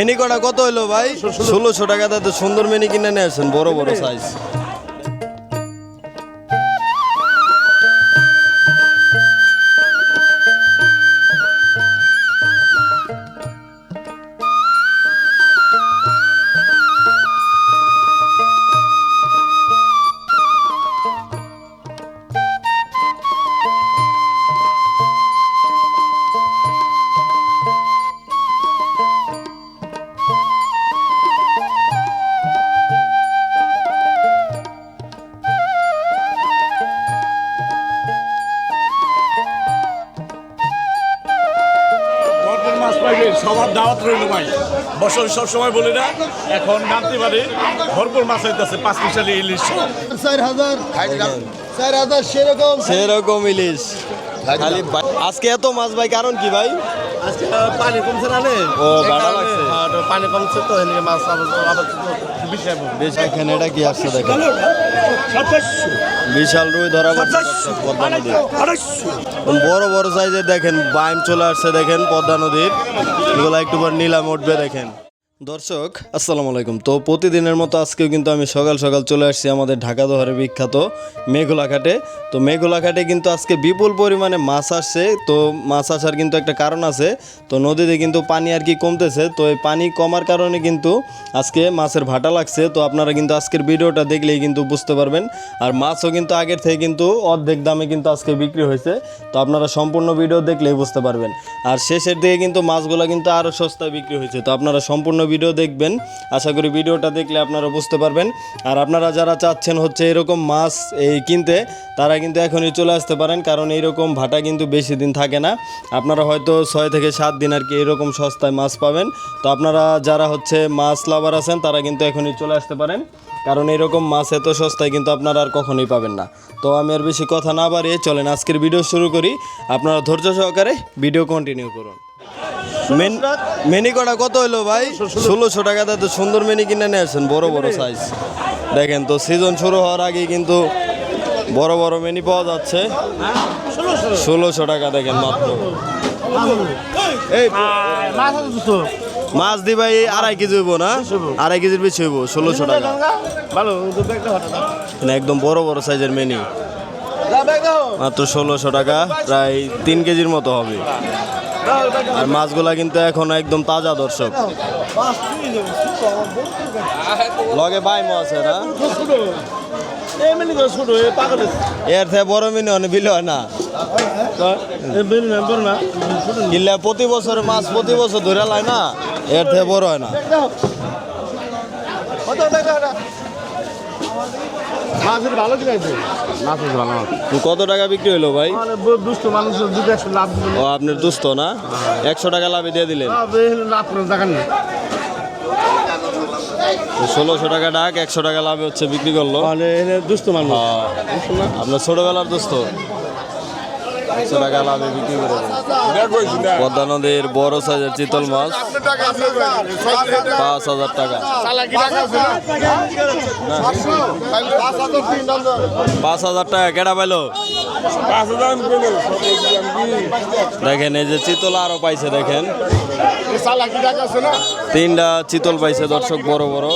Mini কটা কত হলো ভাই? ষোলোশো টাকা তো সুন্দর মিনি কিনে নিয়ে আসেন বড় বড় সাইজ সবার দাওয়াত রইল ভাই। বছর সব সময় বলি না। এখন নামতে পারি। ভরপুর মাছ হইতেছে পাঁচ মিশালি ইলিশ। চার হাজার। চার হাজার সেরকম। সেরকম ইলিশ। খালি আজকে এত মাছ ভাই কারণ কি ভাই? আজকে পানি কমছে না ও, ভাড়া লাগছে। পানি কমছে তো, এদিকে মাছ আবার বেশি, এখানে এটা কি আসছে দেখেন? বিশাল রুই ধরা বড় বড় সাইজের দেখেন বাইম চলে আসছে দেখেন পদ্মা নদীর। এগুলো একটু পর নিলাম উঠবে দেখেন। দর্শক, আসসালামু আলাইকুম। তো প্রতিদিনের মতো আজকেও কিন্তু আমি সকাল সকাল চলে আসছি আমাদের ঢাকা দহরে বিখ্যাত মেঘলাঘাটে তো মেঘলাঘাটে কিন্তু আজকে বিপুল পরিমাণে মাছ আসছে। তো মাছ আসার কিন্তু একটা কারণ আছে। তো নদীতে কিন্তু পানি আর কি কমতেছে। তো এই পানি কমার কারণে কিন্তু আজকে মাছের ভাটা লাগছে। তো আপনারা কিন্তু আজকের ভিডিওটা দেখলেই কিন্তু বুঝতে পারবেন। আর মাছও কিন্তু আগের থেকে কিন্তু অর্ধেক দামে কিন্তু আজকে বিক্রি হয়েছে। তো আপনারা সম্পূর্ণ ভিডিও দেখলেই বুঝতে পারবেন। আর শেষের দিকে কিন্তু মাছগুলো কিন্তু আরও সস্তায় বিক্রি হয়েছে। তো আপনারা সম্পূর্ণ ভিডিও দেখবেন। আশা করি ভিডিওটা দেখলে আপনারা বুঝতে পারবেন। আর আপনারা যারা চাচ্ছেন হচ্ছে এরকম মাছ এই কিনতে, তারা কিন্তু এখনই চলে আসতে পারেন, কারণ এইরকম ভাটা কিন্তু বেশি দিন থাকে না। আপনারা হয়তো ছয় থেকে সাত দিন আর কি এরকম সস্তায় মাছ পাবেন। তো আপনারা যারা হচ্ছে মাছ লাভার আছেন, তারা কিন্তু এখনই চলে আসতে পারেন। কারণ এরকম মাছ এত সস্তায় কিন্তু আপনারা আর কখনোই পাবেন না। তো আমি আর বেশি কথা না বাড়িয়ে চলেন, আজকের ভিডিও শুরু করি। আপনারা ধৈর্য সহকারে ভিডিও কন্টিনিউ করুন। মেন কটা কত হলো ভাই? ষোলোশো টাকা তো সুন্দর মেনি কিনে নিয়ে আসেন বড় বড় সাইজ দেখেন তো সিজন শুরু হওয়ার আগে কিন্তু বড় বড় মেনি পাওয়া যাচ্ছে। ষোলোশো টাকা দেখেন মাত্র। এই মাছ দি ভাই আড়াই কেজি হইব না? আড়াই কেজির বেশি হইব ষোলোশো টাকা। ভালো মানে একদম বড় বড় সাইজের মেনি। মাত্র ষোলোশো টাকা প্রায় তিন কেজির মতো হবে। আর মাছগুলা কিন্তু এখন একদম তাজা দর্শক। মাছ লগে না? এই পাগল এর থেকে বড় মিনি অনেক বিল হয় না। কিনলে প্রতি বছর মাছ প্রতি বছর ধরে লাই না এর থেকে বড় হয় না। কত মাছের ভালো কি আছে। মাছের ভালো। কত টাকা বিক্রি হলো ভাই? মানে দুষ্ট মানুষের দুটো একশো লাভ ও আপনার দুস্থ না? একশো টাকা লাভে দিয়ে দিলেন। লাভ করে না। ষোলোশো টাকা ডাক একশো টাকা লাভে হচ্ছে বিক্রি করল। মানে এনে মানুষ। হ্যাঁ। আপনার ছোটবেলার দোস্ত পদ্মা নদীর বড় সাইজের চিতল মাছ, পাঁচ হাজার টাকা। পাঁচ হাজার টাকা কেটা পাইলো? দেখেন, এই যে চিতল আরও পাইছে, দেখেন। তিনটা চিতল পাইছে দর্শক বড় বড়।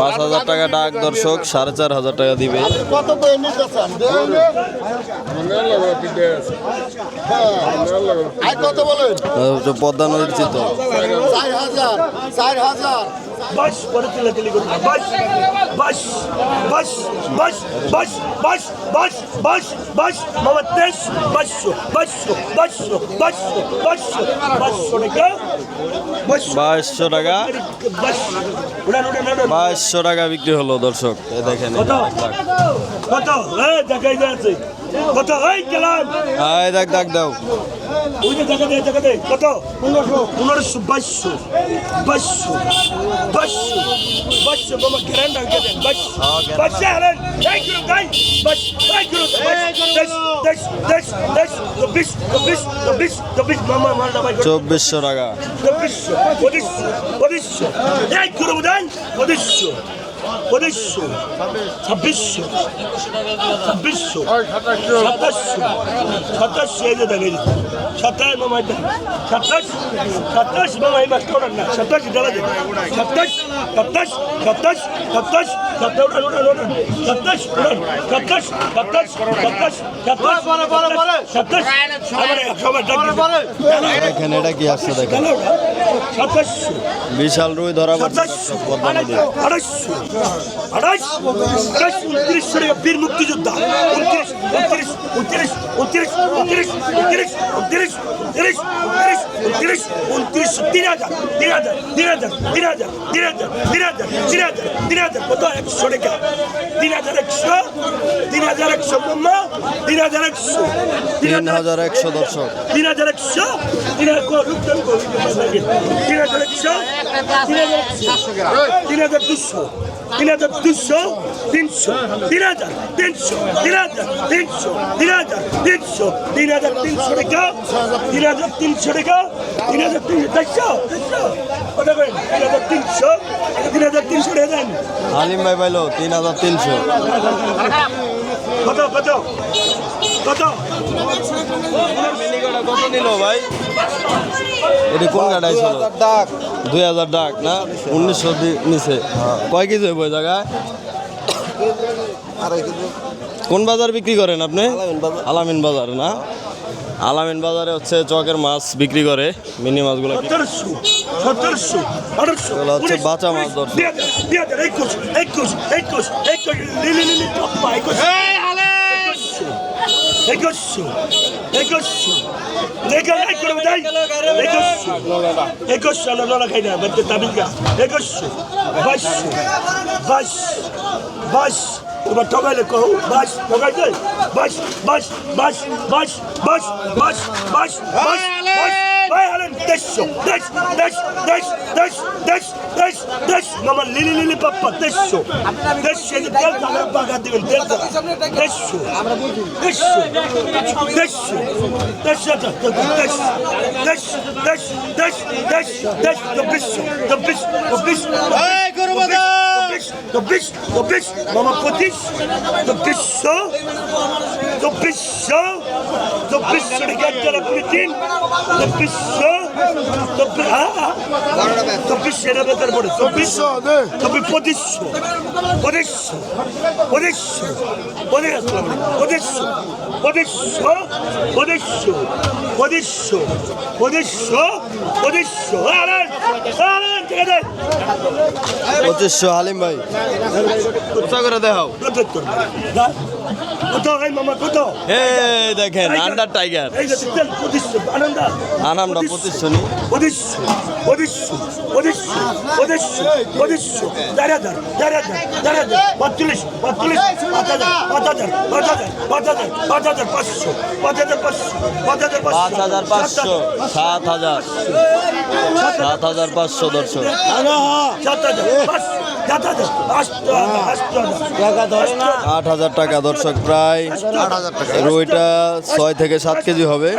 পাঁচ হাজার টাকা ডাক দর্শক সাড়ে চার হাজার টাকা দিবে। হচ্ছে পদ্মা নদীর চিতল। চার হাজার চার হাজার। বাস করে চিল্লাচিল্লি করতে না। বাস বাস বাস বাস বাস বাস বাস বাস বাস মামা তেইশ বাইশশো বাইশশো বাইশশো বাইশশো বাইশশো বাইশশো টাকা। বাইশশো। টাকা। বাইশশো। টাকা বিক্রি হলো দর্শক। দেখেন কত। কত? দেখাই যাচ্ছে। কত এই গেলাম? এই দেখ দেখ দাও ওই যে দেখা দে দেখা দে। কত? পনেরোশো। পনেরোশো বাইশশো। বাইশশো। বাইশশো। বাইশশো বাবা গ্যারান্ড আগে দেন বাইশশো। হারেন এই গুলো গাই বাইশ এই গুলো দেশ দেশ দেশ দেশ চব্বিশ চব্বিশ চব্বিশ চব্বিশ মামা মালটা ভাই চব্বিশশো টাকা। চব্বিশশো পঁচিশশো পঁচিশশো। এই দেন পঁচিশশো। পঁচিশশো ছাব্বিশশো ছাব্বিশশো সাতাশশো সাতাশশো এই যে দেখেন সাতাশ মামা এটা সাতাশ সাতাশ মামা এই মাছটা ওঠান না সাতাশ ডালা দেন সাতাশ সাতাশ সাতাশ সাতাশ সাতাশ ওঠান ওঠান ওঠান সাতাশ ওঠান সাতাশ সাতাশ সাতাশ সাতাশ সাতাশ আমার সবাই ডাক দেখেন এটা কি আসছে দেখেন সাতাশশো বিশাল রুই ধরা পড়ছে সাতাশশো দর্শক পদ্মা নদী আড়াইশো আড়াইশো আড়াইশো উনত্রিশশো টাকা বীর মুক্তিযোদ্ধা উনত্রিশ উনত্রিশ উনত্রিশ উনত্রিশ উনত্রিশ উনত্রিশ উনত্রিশ উনত্রিশ উনত্রিশ উনত্রিশ তিন হাজার তিন হাজার তিন হাজার তিন হাজার তিন হাজার তিন হাজার তিন হাজার তিন হাজার কত একশো টাকা তিন হাজার একশো তিন হাজার একশো মাম্মা তিন হাজার একশো তিন হাজার একশো দর্শক তিন হাজার একশো তিন হাজার তিন হাজার একশো তিন হাজার তিন হাজার দুশো তিন হাজার দুশো তিনশো তিন হাজার তিনশো তিন হাজার তিনশো তিন হাজার তিনশো তিন হাজার তিনশো টাকা তিন হাজার তিনশো টাকা তিন হাজার তিনশো চারশো চারশো। কত করেন তিন হাজার তিনশো তিন হাজার তিনশো টাকা দেন। হালিম ভাই পাইলো তিন হাজার তিনশো। কত কত? কত? কত নিল ভাই? এটি কোন গাড়াই ছিল? দুই হাজার ডাক না? উনিশশো নিচে। কয় কেজি হইব জায়গায়? কোন বাজার বিক্রি করেন আপনি? আলামিন বাজার। না? আলামিন বাজারে হচ্ছে চকের মাছ বিক্রি করে মিনি মাছগুলো হচ্ছে বাঁচা মাছ ধরছে। একুশ দেখে নাই করে যাই একুশশো একুশশো না নলা খাই না বাচ্চা তাবিল গা একুশশো বাইশশো বাইশ বাইশ তোমার ঠকাইলে কহ বাইশ ঠকাই দেয় বাইশ বাইশ বাইশ বাইশ বাইশ বাইশ বাইশ বাইশ Ireland, this show, this, this, this, this, this, this, this. Mama, lili, lili, papa, this show. This show, the Delta, I'm back at the Delta. This show, this show, this show, this show, this, this, this, this, this, this, the bishop, the bishop, the bishop. Hey, Guru Mother! চব্বিশ চব্বিশ চব্বিশ মম পঁচিশ চব্বিশশো চব্বিশশো চব্বিশশো টাকা কুড়ি তিন চব্বিশশো চব্বিশ চব্বিশ সেটা বেতার পড়ে চব্বিশশো চব্বিশ পঁচিশশো পঁচিশশো পঁচিশশো পঁচিশ আসলাম পঁচিশশো পঁচিশশো পঁচিশশো পঁচিশশো পঁচিশশো পঁচিশশো আরে আরে পঁচিশশো হালিম ভাই। উৎসাহ করে দেখাও? এই দেখেন আন্ডার টাইগার। আনামটা প্রতিষ্ঠানী পাঁচ হাজার পাঁচশো সাত হাজার। সাত হাজার পাঁচশো দর্শক। সাত হাজার পাঁচশো। আট হাজার টাকা দর্শক প্রায়। রুইটা ছয় থেকে সাত কেজি হবে।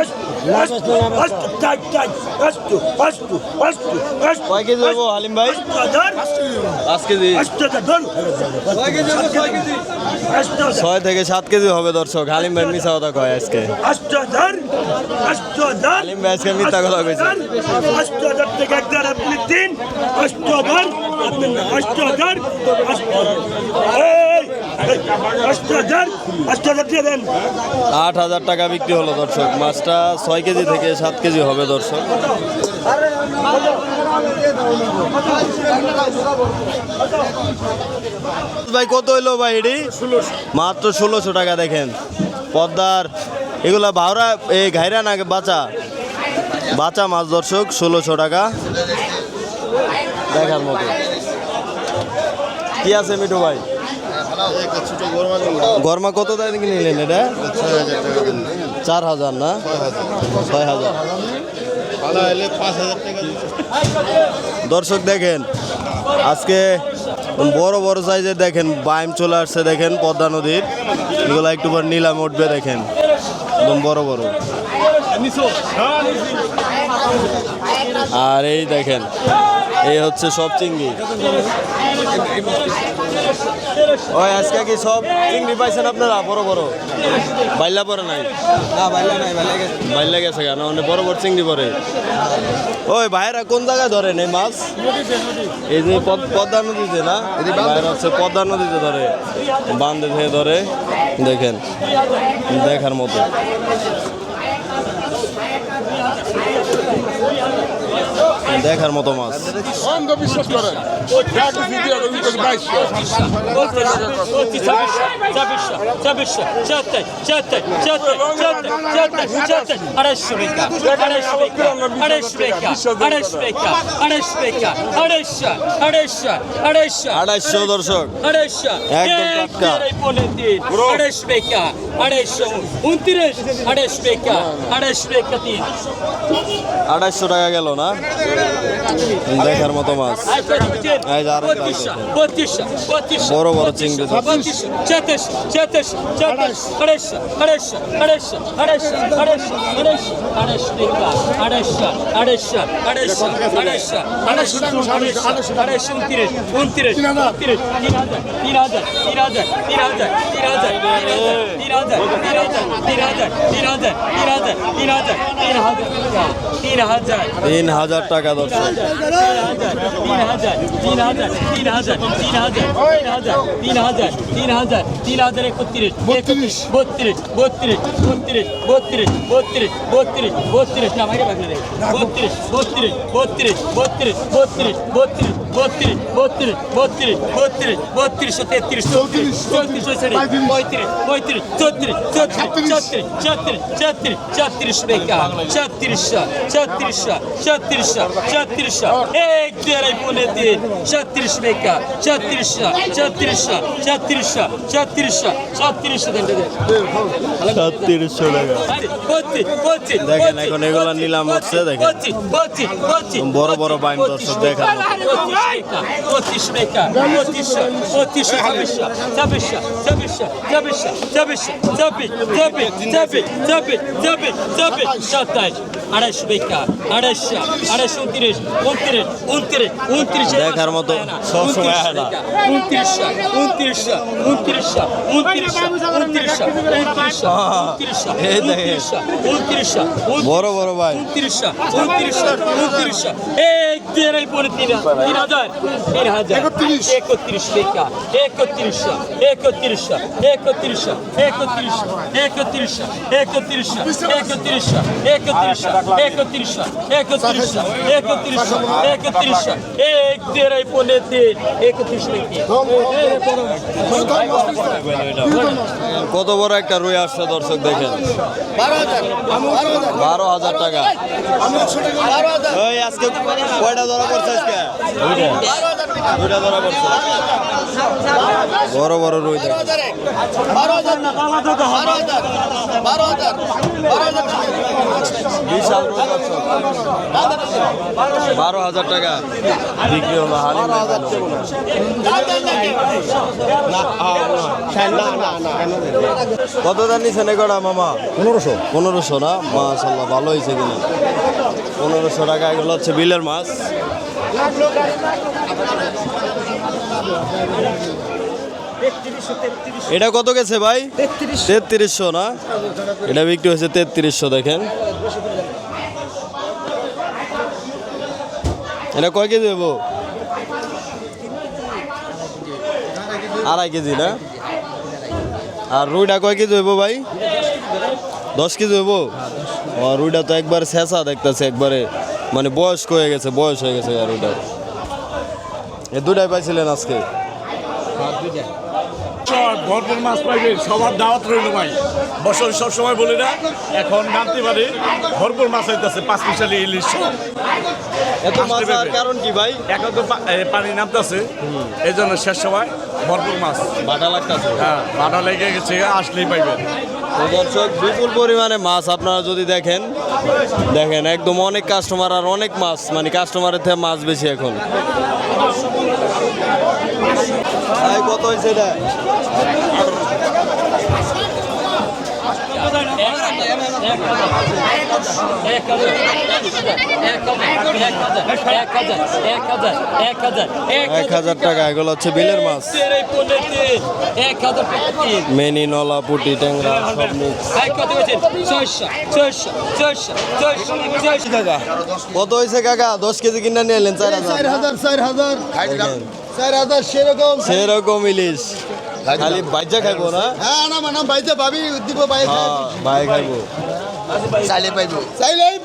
কয় কেজি হব হালিম ভাই? পাঁচ কেজি। ছয় থেকে সাত কেজি হবে দর্শক। হালিম ভাই মিশা কথা কয় আজকে। হালিম ভাই আজকে মিথ্যা কথা কইছে। অষ্ট হাজার থেকে এক হাজার আপনি তিন অষ্ট হাজার অষ্ট আট হাজার টাকা বিক্রি হলো দর্শক। মাছটা ছয় কেজি থেকে সাত কেজি হবে দর্শক। ভাই, কত হইল ভাই এটি? মাত্র ষোলোশো টাকা দেখেন। পদ্মার, এগুলা ভাওরা এই ঘাইরা না বাঁচা? বাঁচা মাছ দর্শক, ষোলোশো টাকা। দেখার মতো। কি আছে মিঠু ভাই? গরমা কত দায় নিলেন এটা? চার হাজার না? ছয় হাজার। দর্শক দেখেন, আজকে বড় বড় সাইজের দেখেন বাইম চলে আসছে দেখেন, পদ্মা নদীর। এগুলো একটু পর নিলাম উঠবে দেখেন, একদম বড় বড়। আর এই দেখেন, এই হচ্ছে সব চিংড়ি। ওই আজকে কি সব চিংড়ি পাইছেন আপনারা? বড় বড়। বাইলা পরে নাই? না বাইলা নাই বাইলা গেছে। বাইলা গেছে কেন? অনেক বড় বড় চিংড়ি পরে। ওই ভাইরা কোন জায়গায় ধরেন এই মাছ? এই যে পদ- পদ্মা নদীতে না? ভাইরা হচ্ছে পদ্মা নদীতে ধরে। বান্ধে ধরে দেখেন। দেখার মতো। দেখার মতো মাছ। অন্ধবিশ্বাস করেন। আড়াইশো দর্শক। আড়াইশো টাকা গেল না? দেখার মতো মাছ। বড় বড় চিংড়ি তিন হাজার টাকা তিন হাজার তিন হাজার তিন হাজার তিন হাজার তিন হাজার তিন হাজার তিন হাজার তিন হাজার একত্রিশ বত্রিশ বত্রিশ বত্রিশ বত্রিশ বত্রিশ বত্রিশ বত্রিশ বত্রিশ না বাইরে বাগলে বত্রিশ বত্রিশ বত্রিশ বত্রিশ বত্রিশ বত্রিশ বত্রিশ বত্রিশ বত্রিশ বত্রিশ বত্রিশ তেত্রিশ চৌত্রিশ চৌত্রিশ পঁয়ত্রিশ পঁয়ত্রিশ চৌত্রিশ চৌত্রিশ চৌত্রিশ চৌত্রিশ চৌত্রিশ চৌত্রিশ বেকা চৌত্রিশশো চৌত্রিশশো চৌত্রিশশো চৌত্রিশশো এক দেড়াই পনেরো তিন চৌত্রিশ বেকা চৌত্রিশশো চৌত্রিশশো চৌত্রিশশো দেন দেন ছত্রিশশো টাকা দেখেন, এখন এগুলা নিলাম হচ্ছে, দেখেন। বড় বড় বাইম দর্শক দেখার মতো। বেকা বত্রিশশো বত্রিশশো ছাব্বিশশো ছাব্বিশশো ছাব্বিশশো ছাব্বিশশো ছাব্বিশশো ছাব্বিশ ছাব্বিশ ছাব্বিশ ছাব্বিশ ছাব্বিশ ছাব্বিশ সাতাইশ আড়াইশো বেকা আড়াইশো আড়াইশো উনত্রিশ উনত্রিশ উনত্রিশ উনত্রিশ দেখার মতো সব সময় হয় না। উনত্রিশশো উনত্রিশশো উনত্রিশশো উনত্রিশশো উনত্রিশশো উনত্রিশশো উনত্রিশশো। উনত্রিশশো বড় বড় ভাই উনত্রিশশো উনত্রিশশো উনত্রিশশো এক দেড়াই পরে তিন তিন হাজার তিন হাজার একত্রিশ। একত্রিশ লেখা একত্রিশশো একত্রিশশো একত্রিশশো একত্রিশশো একত্রিশশো একত্রিশশো একত্রিশশো একত্রিশশো একত্রিশশো একত্রিশশো একত্রিশশো একত্রিশশো এক দেড়াই পনে তিন কত বড় একটা রুই আসছে দর্শক দেখেন বারো হাজার টাকা আজকে কয়টা ধরা পড়ছে আজকে দুইটা ধরা পড়ছে বড় বড় রুই দেখেন। বিশাল রুই দর্শক বারো হাজার টাকা। বিক্রি হলো হালিম কত দাম নিছেন এগোটা মামা? পনেরোশো। পনেরোশো না? মাশাল্লাহ ভালো হয়েছে কিনা পনেরোশো টাকা এগুলো হচ্ছে বিলের মাছ। এটা কত গেছে ভাই? তেত্রিশশো না? এটা বিক্রি হয়েছে তেত্রিশশো দেখেন। এটা কয় কেজি দেবো আড়াই কেজি না? আর রুইটা কয় কেজি হইব ভাই? দশ কেজি হইব? রুইটা তো একবার শেষা দেখতেছে একবারে। মানে বয়স্ক হয়ে গেছে, বয়স হয়ে গেছে আর রুইটা এ দুটাই পাইছিলেন আজকে? সব ভরপুর মাছ পাইবে, সবার দাওয়াত রইল ভাই। বছর সব সময় বলি না, এখন নামতে পারি, ভরপুর মাছ হইতেছে, পাঁচ মিশালি ইলিশ। এত মাছ আসতে কারণ কি ভাই? এখন তো পানি নামতেছে। এই জন্য শেষ সময় ভরপুর মাছ। বাটা লাগতেছে? হ্যাঁ ভাড়া লেগে গেছে আসলেই পাইবেন। তো দর্শক বিপুল পরিমাণে মাছ আপনারা যদি দেখেন দেখেন একদম অনেক কাস্টমার আর অনেক মাছ মানে কাস্টমারের থেকে মাছ বেশি এখন। ভাই, কত হয়েছে এটা এক হাজার এক হাজার এক হাজার এক হাজার এক হাজার এক হাজার এক হাজার এক হাজার টাকা এগুলো হচ্ছে বিলের মাছ মেনি নলা পুটি ট্যাংরা সব কত হয়েছে কাকা দশ কেজি কিনা নিয়ে এলেন চার হাজার চার হাজার চার হাজার সেরকম সেরকম ইলিশ খালি বাজ্যা খাইবো না? হ্যাঁ না মানে বাইতে ভাবি দিব ভাই ভাই খাইবো। চাইলে পাইবো। চাইলেই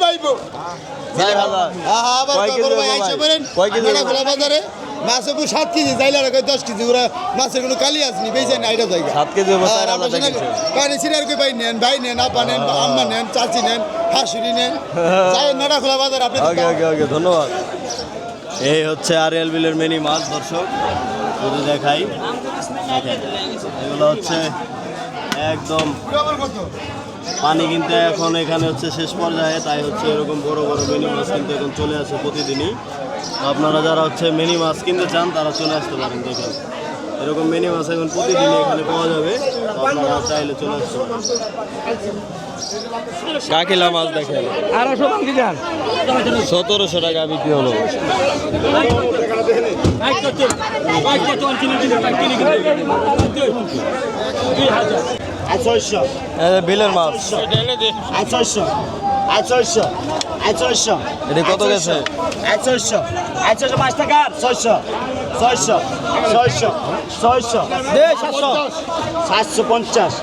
মাছ সাত কেজি চাইলে আর দশ কেজি ওরা মাছের কোনো কালি আসনি বেঁচে না এটা জায়গা। সাত কেজি। পানি সিনার ভাই নেন ভাই নেন আপা নেন আম্মা নেন চাচি নেন শাশুড়ি নেন। চাই নাড়া খোলা বাজার আপনি ওকে ওকে ওকে ধন্যবাদ। এই হচ্ছে আরিয়াল বিলের মেনি মাছ দর্শক। দেখাই। এগুলো হচ্ছে একদম পানি কিনতে এখন এখানে হচ্ছে শেষ পর্যায়ে তাই হচ্ছে এরকম বড় বড় মিনি মাছ কিন্তু এখন চলে আসে প্রতিদিনই। আপনারা যারা হচ্ছে মিনি মাছ কিনতে চান তারা চলে আসতে পারেন দেখেন। এরকম মিনি মাছ এখন প্রতিদিনই এখানে পাওয়া যাবে আপনারা চাইলে চলে আসতে পারেন। কাকিলা মাছ দেখেন। আড়াইশো সতেরোশো টাকা বিক্রি হলো। বিলের মাছ। ছয়শো ছয়শো ছয়শো এটি কত গেছে? ছয়শো ছয়শো পাঁচ টাকা ছয়শো ছয়শো ছয়শো ছয়শো সাতশো পঞ্চাশ।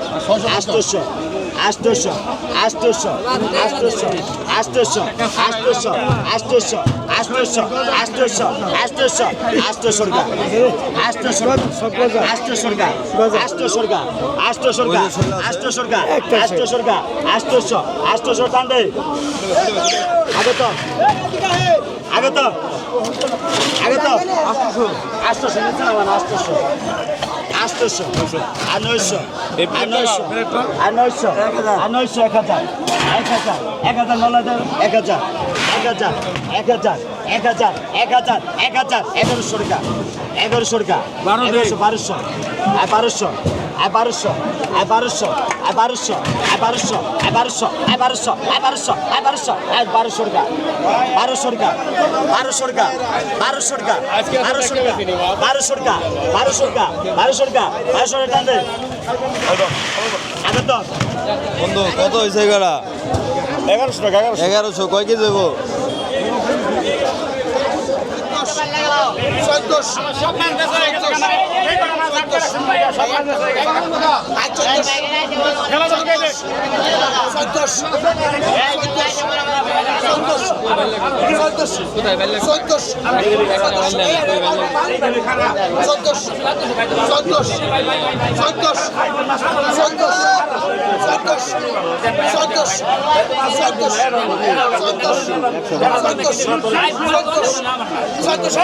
আটশোশো আটশোশো আটশোশো আটশোশো আটশোশো আটশোশো আটশোশো আটশোশো আটশোশো আটশোশো আটশোশো টাকা। আটশোশো আটশোশো টাকা আটশোশো টাকা আটশোশো টাকা আটশোশো টাকা আটশোশো টাকা আটশোশো আটশোশো টান দে আগে তো। আগে তো আগে তো। আটশোশো নিচে নামান আটশোশো। আটশোশো আর নয়শো আর নয়শো আর নয়শো আর নয়শো এক হাজার। এক হাজার। এক হাজার নয় হাজার এক হাজার। এক হাজার এক হাজার এক হাজার এক হাজার এক হাজার এগারোশো টাকা এগারোশো টাকা এগারোশো বারোশো আর বারোশো আর বারোশো আর বারোশো আর বারোশো আর বারোশো আর বারোশো আর বারোশো আর বারোশো আর বারোশো আর বারোশো টাকা বারোশো টাকা বারোশো টাকা বারোশো টাকা বারোশো টাকা বারোশো টাকা বারোশো টাকা বারোশো টাকা বারোশো টাকা টান দে আগে তো বন্ধু কত হয়েছে এগারা এগারোশো টাকা এগারোশো। কয় কেজি দেবো সন্তোষ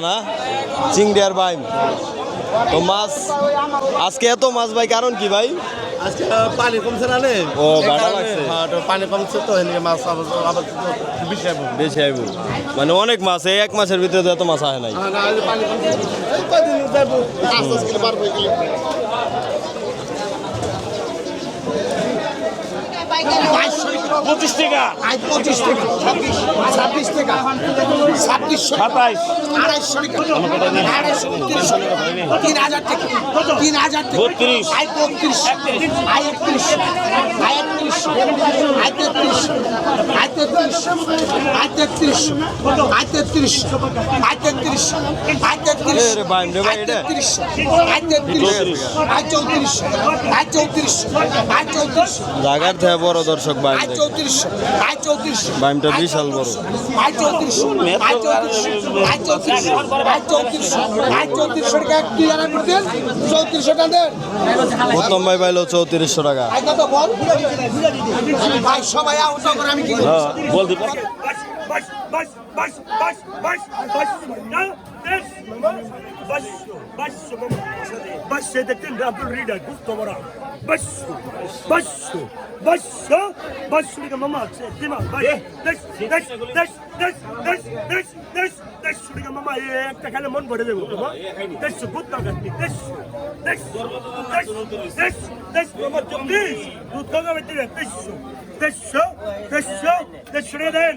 না? চিংড়ি আর বাইম তো মাছ আজকে এত মাছ ভাই কারণ কি ভাই? আজকে পানি কমছে না ও, বাটা লাগছে। হ্যাঁ পানি কমছে তো মাছ আবার বেশি আইব। বেশি আইব। মানে অনেক মাছ এই এক মাসের ভিতরে তো এত মাছ আয় নাই। না পঁচিশ টাকা। পঁচিশ টাকা। ছাব্বিশ টাকা। ছাব্বিশশো সাতাইশ। আড়াইশো টাকা। আড়াইশো তিন হাজার টাকা। তিন হাজার বত্রিশ। আই বত্রিশ। আই একত্রিশ। আই একত্রিশ। আই তেত্রিশ। আই তেত্রিশ। আই তেত্রিশ। আই তেত্রিশ। আই তেত্রিশ। আই তেত্রিশ। আই এটা। তেত্রিশ। আই তেত্রিশ। আই চৌত্রিশ। আই চৌত্রিশ। আই চৌত্রিশ। জাগার থেকে বড় দর্শক বাইম আই দেখে। চৌত্রিশ আই চৌত্রিশ বাইমটা বিশাল বড় আই চৌত্রিশ আই চৌত্রিশ আই চৌত্রিশ আই চৌত্রিশ আই চৌত্রিশ টাকা দুই হাজার করে দেন চৌত্রিশশো টাকা দেন প্রথম ভাই পাইলো চৌত্রিশশো টাকা কত বল ভাই সবাই আহত করে আমি কি করব? বল দিব বাস বাস বাস বাস বাস বাস বাস দেশ মামা বাইশশো বাইশশো মামা বাইশশো দেখছেন আব্দুল রিডার গুপ্ত বড়া বাইশশো বাইশশো বাইশশো বাইশশো টাকা মামা দিমা বাইশ দেশ দেশ দেশ দেশ দেশ দেশ দেশ দেড়শো টাকা মামা এ একটা খেলে মন ভরে দেবো মামা দেড়শো বুদ্ধ গাছটি দেড়শো দেড়শো দেড়শো দেশ দেশ মামা চব্বিশ দুধ খাওয়া দেবে দেড়শো দেড়শো দেড়শো দেড়শো টাকা দেন